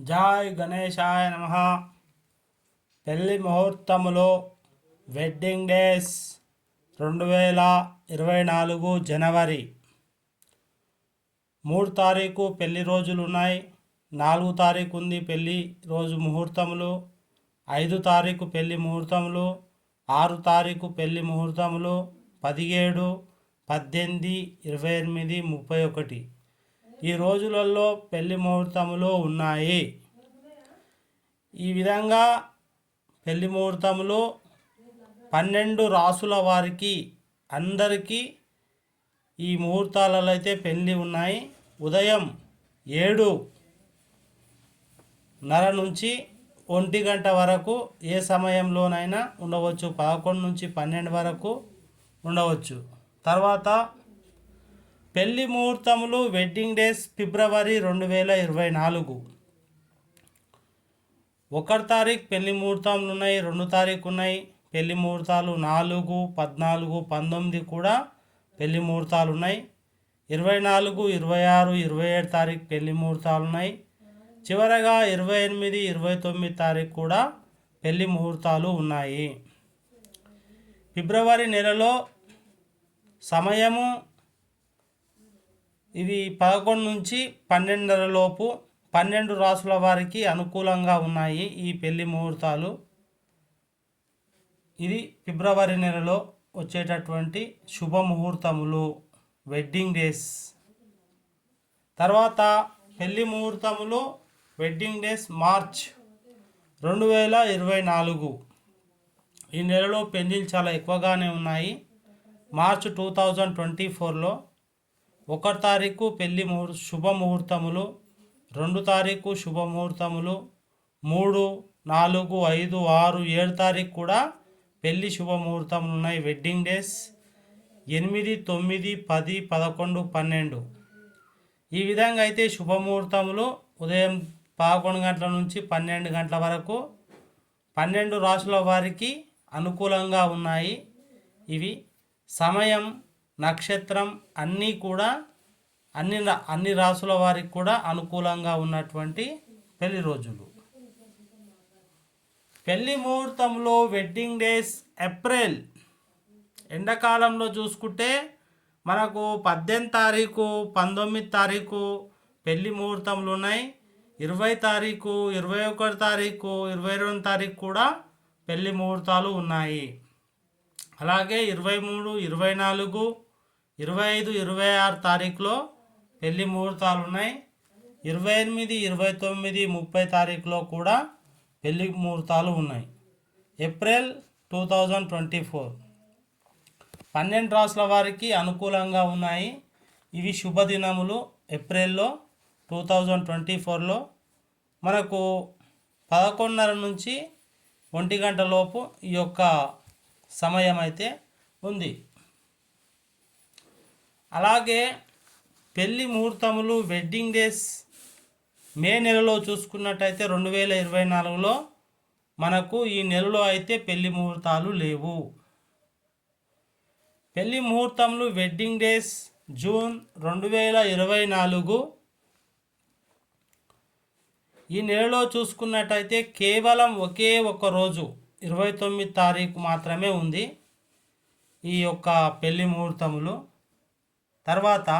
Joy గణేశాయ నమ. పెళ్ళి ముహూర్తములో వెడ్డింగ్ డేస్ రెండు వేల ఇరవై నాలుగు జనవరి. మూడు తారీఖు పెళ్ళి రోజులు ఉన్నాయి. నాలుగు తారీఖు ఉంది పెళ్ళి రోజు ముహూర్తములు. ఐదు తారీఖు పెళ్ళి ముహూర్తములు. ఆరు తారీఖు పెళ్ళి ముహూర్తములు. పదిహేడు పద్దెనిమిది ఇరవై ఎనిమిది ముప్పై ఒకటి. ఈ రోజులలో పెళ్ళి ముహూర్తములు ఉన్నాయి. ఈ విధంగా పెళ్ళి ముహూర్తములు పన్నెండు రాసుల వారికి అందరికీ ఈ ముహూర్తాలలో అయితే పెళ్ళి ఉన్నాయి. ఉదయం ఏడు నర నుంచి ఒంటి గంట వరకు ఏ సమయంలోనైనా ఉండవచ్చు. పదకొండు నుంచి పన్నెండు వరకు ఉండవచ్చు. తర్వాత పెళ్ళి ముహూర్తములు వెడ్డింగ్ డేస్ ఫిబ్రవరి రెండు వేల ఇరవై నాలుగు. ఒకటి తారీఖు పెళ్ళి ముహూర్తములు ఉన్నాయి రెండు తారీఖు ఉన్నాయి. పెళ్ళి ముహూర్తాలు నాలుగు పద్నాలుగు పంతొమ్మిది కూడా పెళ్ళి ముహూర్తాలు ఉన్నాయి. ఇరవై నాలుగు ఇరవై ఆరు ఇరవై ఏడు తారీఖు పెళ్ళి ముహూర్తాలు ఉన్నాయి. చివరగా ఇరవై ఎనిమిది ఇరవై తొమ్మిది తారీఖు కూడా పెళ్ళి ముహూర్తాలు ఉన్నాయి. ఫిబ్రవరి నెలలో సమయము ఇవి పదకొండు నుంచి పన్నెండులోపు లోపు పన్నెండు రాసుల వారికి అనుకూలంగా ఉన్నాయి ఈ పెళ్ళి ముహూర్తాలు. ఇది ఫిబ్రవరి నెలలో వచ్చేటటువంటి శుభ ముహూర్తములు వెడ్డింగ్ డేస్ తర్వాత పెళ్ళి ముహూర్తములు వెడ్డింగ్ డేస్ మార్చ్ రెండు వేల ఇరవై నాలుగు. ఈ నెలలో పెళ్ళిళ్ళు చాలా ఎక్కువగానే ఉన్నాయి. మార్చ్ టూ థౌజండ్ ట్వంటీ ఫోర్లో ఒక తారీఖు పెళ్ళి ముహూర్ శుభ ముహూర్తములు రెండు తారీఖు శుభ ముహూర్తములు మూడు నాలుగు ఐదు ఆరు ఏడు తారీఖు కూడా పెళ్ళి శుభముహూర్తములు ఉన్నాయి. వెడ్డింగ్ డేస్ ఎనిమిది తొమ్మిది పది పదకొండు పన్నెండు. ఈ విధంగా అయితే శుభముహూర్తములు ఉదయం పదకొండు గంటల నుంచి పన్నెండు గంటల వరకు పన్నెండు రాసుల వారికి అనుకూలంగా ఉన్నాయి. ఇవి సమయం నక్షత్రం అన్నీ కూడా అన్ని అన్ని రాసుల వారికి కూడా అనుకూలంగా ఉన్నటువంటి పెళ్ళి రోజులు. పెళ్ళి ముహూర్తంలో వెడ్డింగ్ డేస్ ఏప్రిల్ ఎండాకాలంలో చూసుకుంటే మనకు పద్దెనిమిది తారీఖు పంతొమ్మిది తారీఖు పెళ్ళి ముహూర్తములు ఉన్నాయి. ఇరవై తారీఖు ఇరవై ఒకటి తారీఖు ఇరవై రెండు తారీఖు కూడా పెళ్ళి ముహూర్తాలు ఉన్నాయి. అలాగే ఇరవై మూడు ఇరవై నాలుగు ఇరవై ఐదు ఇరవై ఆరు తారీఖులో పెళ్ళి ముహూర్తాలు ఉన్నాయి. ఇరవై ఎనిమిది ఇరవై తొమ్మిది ముప్పై తారీఖులో కూడా పెళ్ళి ముహూర్తాలు ఉన్నాయి. April two thousand twenty four. పన్నెండు రాసుల వారికి అనుకూలంగా ఉన్నాయి. ఇవి శుభదినములు ఏప్రిల్లో టూ థౌజండ్ ట్వంటీ ఫోర్లో. మనకు పదకొండున్నర నుంచి ఒంటి గంట లోపు ఈ యొక్క సమయం అయితే ఉంది. అలాగే పెళ్ళి ముహూర్తములు వెడ్డింగ్ డేస్ మే నెలలో చూసుకున్నట్టయితే రెండు వేల ఇరవై నాలుగులో మనకు ఈ నెలలో అయితే పెళ్ళి ముహూర్తాలు లేవు. పెళ్ళి ముహూర్తములు వెడ్డింగ్ డేస్ జూన్ రెండు వేల ఇరవై నాలుగు. ఈ నెలలో చూసుకున్నట్టయితే కేవలం ఒకే ఒక రోజు ఇరవై తొమ్మిది తారీఖు మాత్రమే ఉంది ఈ యొక్క పెళ్ళి ముహూర్తములు. తర్వాత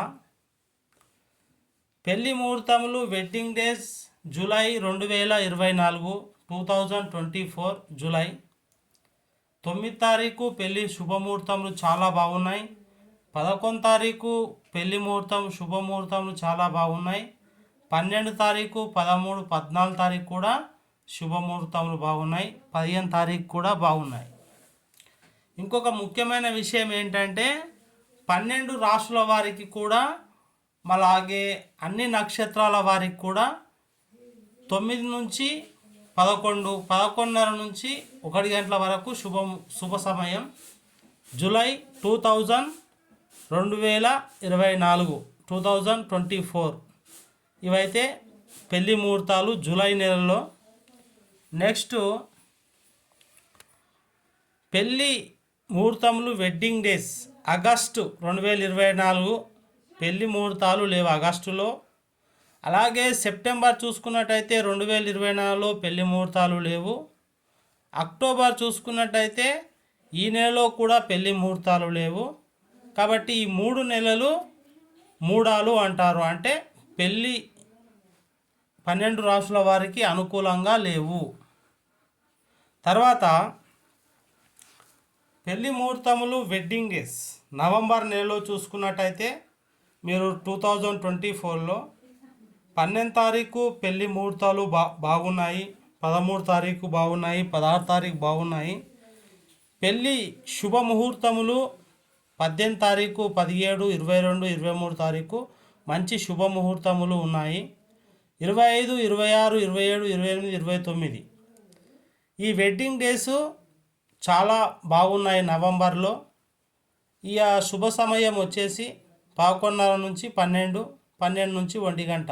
పెళ్ళి ముహూర్తములు వెడ్డింగ్ డేస్ జూలై రెండు వేల ఇరవై నాలుగు two thousand twenty four July. తొమ్మిది తారీఖు పెళ్ళి శుభముహూర్తములు చాలా బాగున్నాయి. పదకొండు తారీఖు పెళ్ళి ముహూర్తం శుభముహూర్తములు చాలా బాగున్నాయి. పన్నెండు తారీఖు పదమూడు పద్నాలుగు తారీఖు కూడా శుభముహూర్తములు బాగున్నాయి. పదిహేను తారీఖు కూడా బాగున్నాయి. ఇంకొక ముఖ్యమైన విషయం ఏంటంటే పన్నెండు రాసుల వారికి కూడా అలాగే అన్ని నక్షత్రాల వారికి కూడా తొమ్మిది నుంచి పదకొండు పదకొండున్నర నుంచి ఒకటి గంటల వరకు శుభం శుభ సమయం. జూలై టూ థౌజండ్ రెండు వేల ఇరవై నాలుగు టూ థౌజండ్ ట్వంటీ ఫోర్. ఇవైతే పెళ్ళి ముహూర్తాలు జూలై నెలలో. నెక్స్ట్ పెళ్ళి ముహూర్తములు వెడ్డింగ్ డేస్. ఆగస్టు రెండు వేల ఇరవై నాలుగు పెళ్ళి ముహూర్తాలు లేవు ఆగస్టులో. అలాగే సెప్టెంబర్ చూసుకున్నట్టయితే రెండు వేల ఇరవై నాలుగులో పెళ్ళి ముహూర్తాలు లేవు. అక్టోబర్ చూసుకున్నట్టయితే ఈ నెలలో కూడా పెళ్ళి ముహూర్తాలు లేవు. కాబట్టి ఈ మూడు నెలలు మూడాలు అంటారు. అంటే పెళ్ళి పన్నెండు రాసుల వారికి అనుకూలంగా లేవు. తర్వాత పెళ్ళి ముహూర్తములు వెడ్డింగ్ డేస్ నవంబర్ నెలలో చూసుకున్నట్టయితే మీరు టూ థౌజండ్ ట్వంటీ ఫోర్లో పన్నెండు తారీఖు పెళ్ళి ముహూర్తాలు బా బాగున్నాయి పదమూడు తారీఖు బాగున్నాయి పదహారు తారీఖు బాగున్నాయి. పెళ్ళి శుభ ముహూర్తములు పద్దెనిమిది తారీఖు పదిహేడు ఇరవై రెండు ఇరవై మూడు తారీఖు మంచి శుభ ముహూర్తములు ఉన్నాయి. ఇరవై ఐదు ఇరవై ఆరు ఇరవై ఏడు ఇరవై ఎనిమిది ఇరవై తొమ్మిది. ఈ వెడ్డింగ్ డేస్ చాలా బాగున్నాయి నవంబర్లో. ఈ శుభ సమయం వచ్చేసి పదకొండున్నర నుంచి పన్నెండు పన్నెండు నుంచి ఒంటి గంట.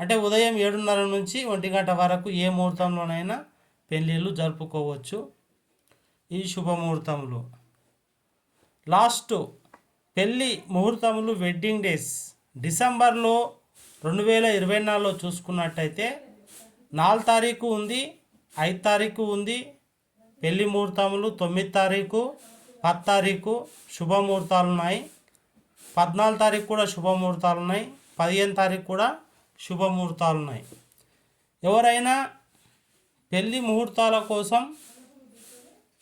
అంటే ఉదయం ఏడున్నర నుంచి ఒంటి గంట వరకు ఏ ముహూర్తంలోనైనా పెళ్ళిళ్ళు జరుపుకోవచ్చు ఈ శుభముహూర్తములు. లాస్ట్ పెళ్ళి ముహూర్తములు వెడ్డింగ్ డేస్. డిసెంబర్లో రెండు వేల ఇరవై నాలుగులో చూసుకున్నట్టయితే నాలుగు తారీఖు ఉంది ఐదు తారీఖు ఉంది పెళ్ళి ముహూర్తములు తొమ్మిది తారీఖు పది తారీఖు శుభముహూర్తాలు ఉన్నాయి పద్నాలుగు తారీఖు కూడా శుభముహూర్తాలు ఉన్నాయి పదిహేను తారీఖు కూడా శుభముహూర్తాలు ఉన్నాయి ఎవరైనా పెళ్ళి ముహూర్తాల కోసం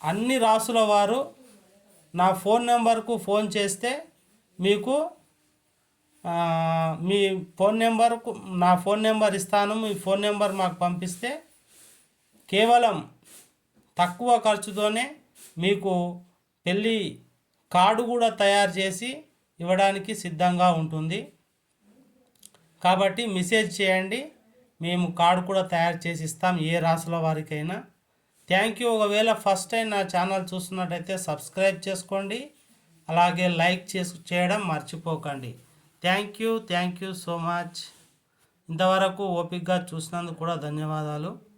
అన్ని రాసుల వారు నా ఫోన్ నెంబర్కు ఫోన్ చేస్తే మీకు మీ ఫోన్ నెంబర్కు నా ఫోన్ నెంబర్ ఇస్తాను మీ ఫోన్ నెంబర్ మాకు పంపిస్తే కేవలం తక్కువ ఖర్చుతోనే మీకు పెళ్ళి కార్డు కూడా తయారు చేసి ఇవ్వడానికి సిద్ధంగా ఉంటుంది. కాబట్టి మెసేజ్ చేయండి. మేము కార్డు కూడా తయారు చేసి ఇస్తాం. ఏ రాసుల వారికైనా. Thank you. ఒకవేళ ఫస్ట్ టైం నా ఛానల్ చూస్తున్నట్టయితే సబ్స్క్రైబ్ చేసుకోండి. అలాగే లైక్ చేసు చేయడం మర్చిపోకండి. Thank you. Thank you so much. ఇంతవరకు ఓపిక్గా చూసినందుకు కూడా ధన్యవాదాలు.